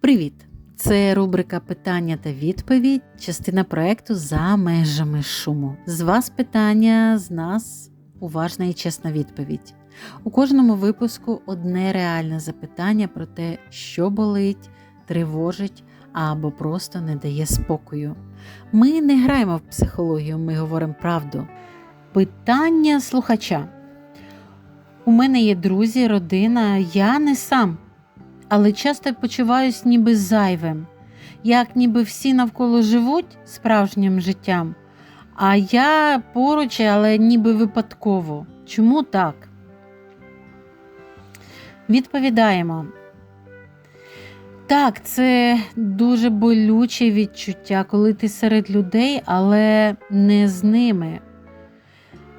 Привіт! Це рубрика Питання та відповідь, частина проекту за межами шуму. З вас питання, з нас уважна і чесна відповідь. У кожному випуску одне реальне запитання про те, що болить, тривожить або просто не дає спокою. Ми не граємо в психологію, ми говоримо правду. Питання слухача. У мене є друзі, родина, я не сам але часто почуваюсь ніби зайвим, як ніби всі навколо живуть справжнім життям, а я поруч, але ніби випадково. Чому так? Відповідаємо. Так, це дуже болюче відчуття, коли ти серед людей, але не з ними,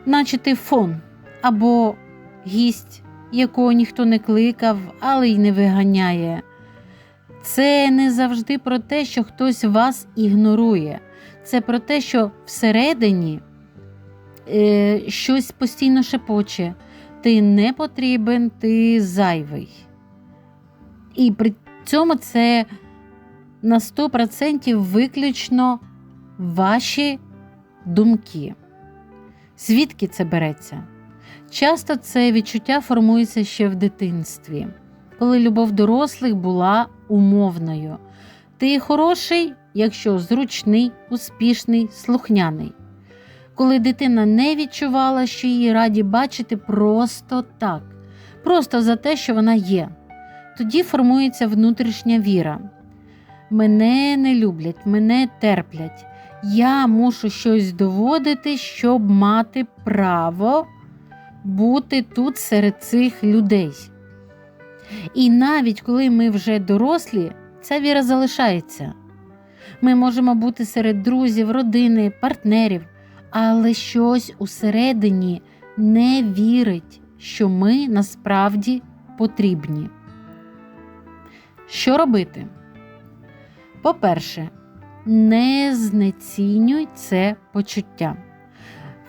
наче ти фон або гість якого ніхто не кликав, але й не виганяє. Це не завжди про те, що хтось вас ігнорує. Це про те, що всередині е, щось постійно шепоче. Ти не потрібен, ти зайвий. І при цьому це на 100% виключно ваші думки. Звідки це береться? Часто це відчуття формується ще в дитинстві, коли любов дорослих була умовною. Ти хороший, якщо зручний, успішний, слухняний. Коли дитина не відчувала, що її раді бачити просто так, просто за те, що вона є. Тоді формується внутрішня віра. Мене не люблять, мене терплять. Я мушу щось доводити, щоб мати право бути тут серед цих людей. І навіть коли ми вже дорослі, ця віра залишається. Ми можемо бути серед друзів, родини, партнерів, але щось усередині не вірить, що ми насправді потрібні. Що робити? По-перше, не знецінюй це почуття.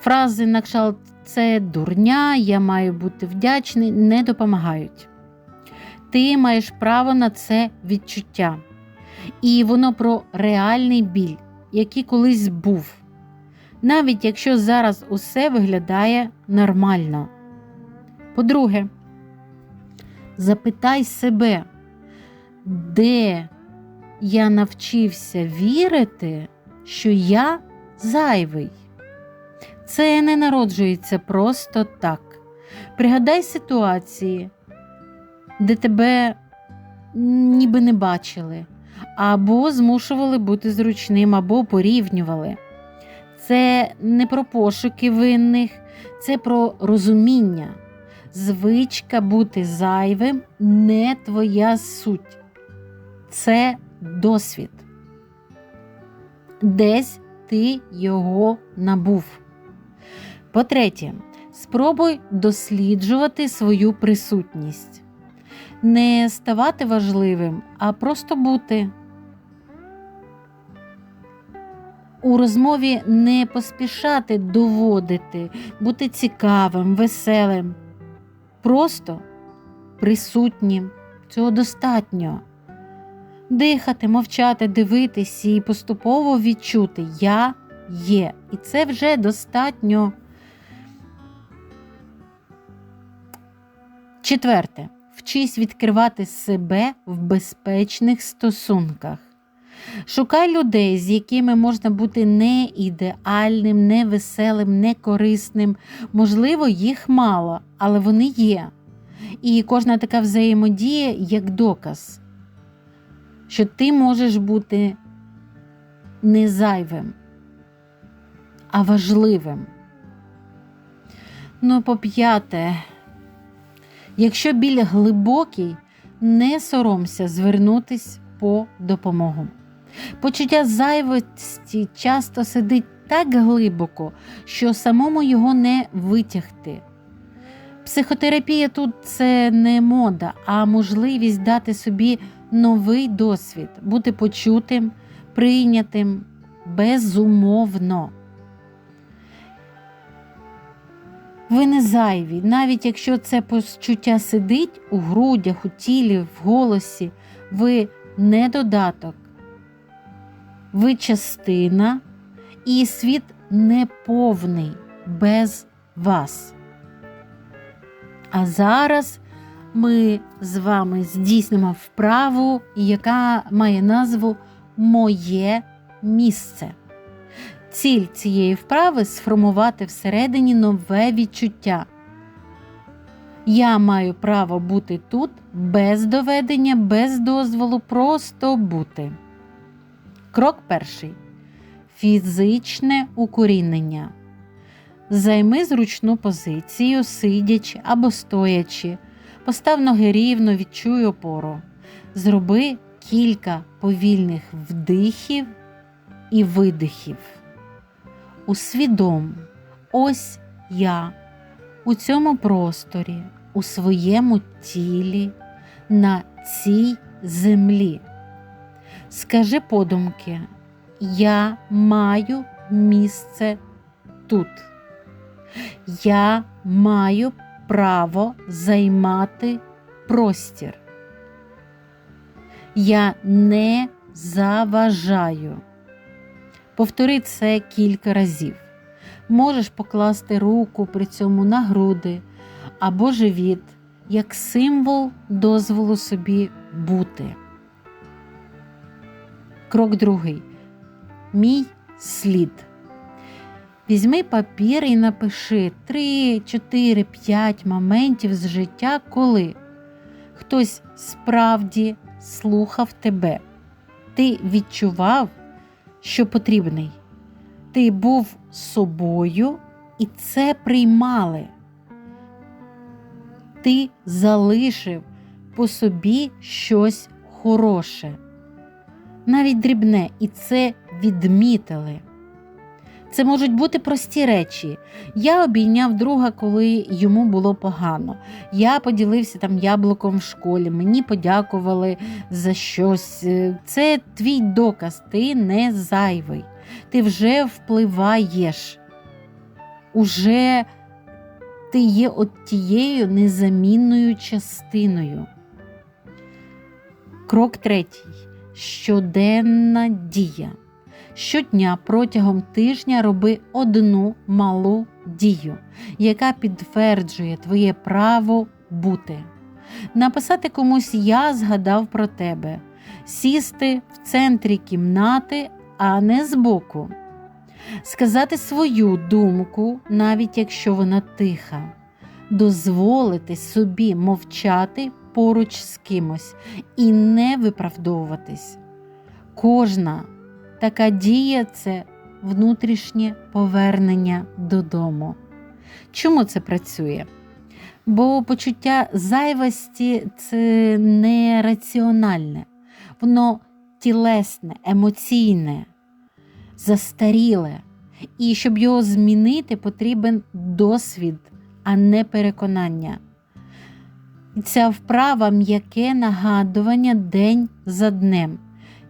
Фрази на кшталт це дурня, я маю бути вдячний, не допомагають. Ти маєш право на це відчуття. І воно про реальний біль, який колись був. Навіть якщо зараз усе виглядає нормально. По-друге, запитай себе, де я навчився вірити, що я зайвий. Це не народжується просто так. Пригадай ситуації, де тебе ніби не бачили, або змушували бути зручним, або порівнювали. Це не про пошуки винних, це про розуміння. Звичка бути зайвим не твоя суть. Це досвід. Десь ти його набув. По-третє, спробуй досліджувати свою присутність, не ставати важливим, а просто бути. У розмові не поспішати доводити, бути цікавим, веселим, просто присутнім. Цього достатньо. Дихати, мовчати, дивитись і поступово відчути Я є. І це вже достатньо. Четверте. Вчись відкривати себе в безпечних стосунках. Шукай людей, з якими можна бути не ідеальним, не веселим, не корисним. Можливо, їх мало, але вони є. І кожна така взаємодія як доказ, що ти можеш бути не зайвим, а важливим. Ну, по п'яте. Якщо біль глибокий, не соромся звернутись по допомогу. Почуття зайвості часто сидить так глибоко, що самому його не витягти. Психотерапія тут це не мода, а можливість дати собі новий досвід, бути почутим, прийнятим безумовно. Ви не зайві, навіть якщо це почуття сидить у грудях, у тілі, в голосі, ви не додаток. Ви частина, і світ неповний без вас. А зараз ми з вами здійснимо вправу, яка має назву Моє місце. Ціль цієї вправи сформувати всередині нове відчуття. Я маю право бути тут без доведення, без дозволу, просто бути. Крок перший. Фізичне укорінення. Займи зручну позицію, сидячи або стоячи. Постав ноги рівно, відчуй опору. Зроби кілька повільних вдихів і видихів. Усвідом, ось я у цьому просторі, у своєму тілі, на цій землі. Скажи подумки, я маю місце тут. Я маю право займати простір. Я не заважаю. Повтори це кілька разів. Можеш покласти руку при цьому на груди або живіт як символ дозволу собі бути. Крок другий. Мій слід. Візьми папір і напиши 3, 4, 5 моментів з життя, коли хтось справді слухав тебе. Ти відчував, що потрібний. Ти був собою і це приймали. Ти залишив по собі щось хороше, навіть дрібне, і це відмітили. Це можуть бути прості речі. Я обійняв друга, коли йому було погано. Я поділився там яблуком в школі, мені подякували за щось. Це твій доказ, ти не зайвий. Ти вже впливаєш. Уже ти є от тією незамінною частиною. Крок третій. Щоденна дія. Щодня протягом тижня роби одну малу дію, яка підтверджує твоє право бути. Написати комусь Я згадав про тебе, сісти в центрі кімнати, а не збоку, сказати свою думку, навіть якщо вона тиха, дозволити собі мовчати поруч з кимось і не виправдовуватись. Кожна Така дія це внутрішнє повернення додому. Чому це працює? Бо почуття зайвості це не раціональне, воно тілесне, емоційне, застаріле. І щоб його змінити, потрібен досвід, а не переконання. Ця вправа м'яке нагадування день за днем.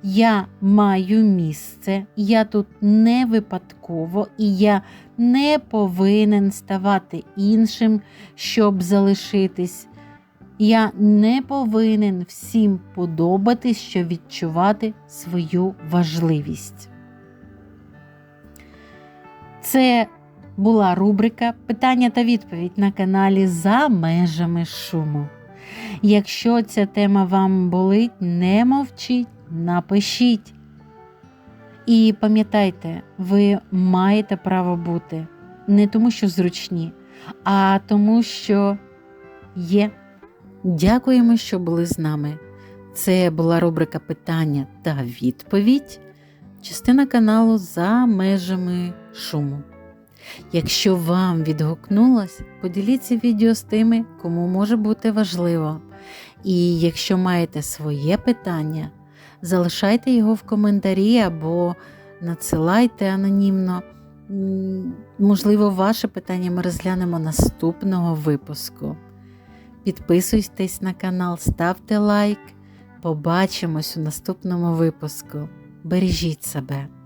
Я маю місце, я тут не випадково, і я не повинен ставати іншим, щоб залишитись. Я не повинен всім подобатись, щоб відчувати свою важливість. Це була рубрика Питання та відповідь на каналі За межами шуму. Якщо ця тема вам болить, не мовчіть напишіть. І пам'ятайте, ви маєте право бути не тому, що зручні, а тому, що є. Дякуємо, що були з нами. Це була рубрика питання та відповідь, частина каналу за межами шуму. Якщо вам відгукнулось, поділіться відео з тими, кому може бути важливо. І якщо маєте своє питання, залишайте його в коментарі або надсилайте анонімно. Можливо, ваше питання ми розглянемо наступного випуску. Підписуйтесь на канал, ставте лайк. Побачимось у наступному випуску. Бережіть себе!